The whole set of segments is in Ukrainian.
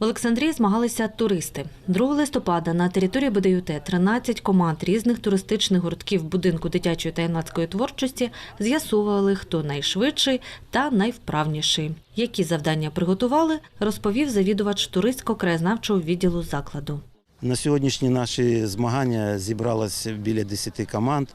В Олександрії змагалися туристи. 2 листопада на території БДЮТ 13 команд різних туристичних гуртків будинку дитячої та юнацької творчості з'ясовували, хто найшвидший та найвправніший. Які завдання приготували, розповів завідувач туристсько-краєзнавчого відділу закладу. На сьогоднішні наші змагання зібралося біля 10 команд.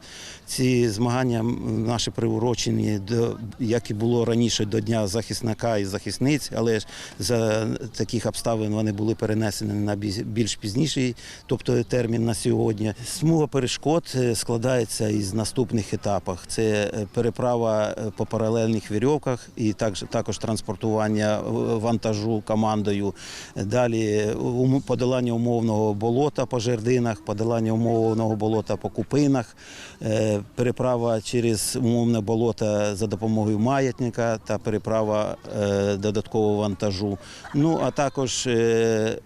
Ці змагання наші приурочені до як і було раніше до Дня захисника і захисниць, але ж за таких обставин вони були перенесені на бі- більш пізніший, тобто термін на сьогодні. Смуга перешкод е, складається із наступних етапів: це е, переправа е, по паралельних вірьовках і також, також транспортування вантажу командою. Далі подолання умовного болота по жердинах, подолання умовного болота по купинах, е, переправа через умовне болото за допомогою маятника та переправа е, додаткового вантажу. Ну а також е,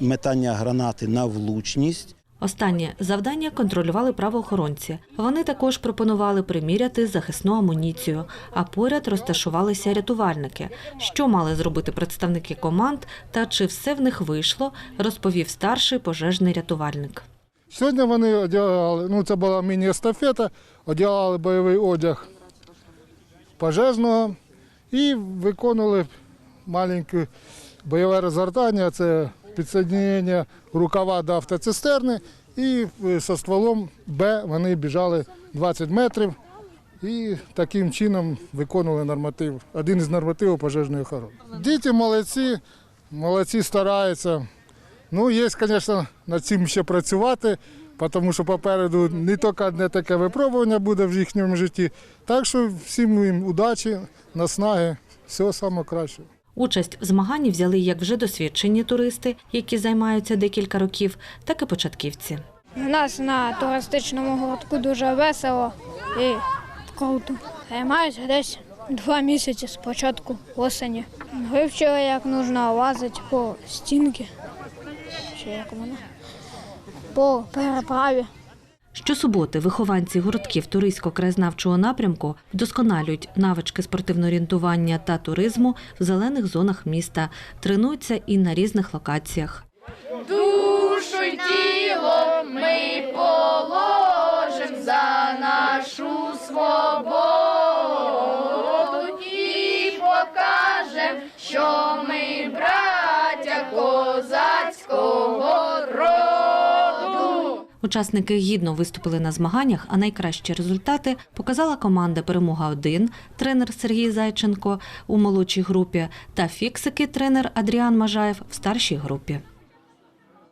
метання гранати на влучність. Останнє завдання контролювали правоохоронці. Вони також пропонували приміряти захисну амуніцію, а поряд розташувалися рятувальники. Що мали зробити представники команд та чи все в них вийшло, розповів старший пожежний рятувальник. Сьогодні вони одягали, ну це була міні-естафета, одягали бойовий одяг пожежного і виконували маленьке бойове розгортання, це підсоединення рукава до автоцистерни. І е, со стволом Б вони біжали 20 метрів і таким чином виконували норматив, один із нормативів пожежної охорони. Діти молодці, молодці стараються. Ну, є, звісно, над цим ще працювати, тому що попереду не тільки одне таке випробування буде в їхньому житті. Так що всім їм удачі, наснаги, всього самого кращого. Участь в змаганні взяли як вже досвідчені туристи, які займаються декілька років, так і початківці. У нас на туристичному гуртку дуже весело і круто. Займаюся десь два місяці з початку осені. Вивчили, як потрібно лазити по стінки. Чи як воно? По переправі. Щосуботи вихованці гуртків туристсько-краєзнавчого напрямку вдосконалюють навички спортивного орієнтування та туризму в зелених зонах міста, тренуються і на різних локаціях. Учасники гідно виступили на змаганнях, а найкращі результати показала команда Перемога 1 тренер Сергій Зайченко у молодшій групі та фіксики тренер Адріан Мажаєв в старшій групі.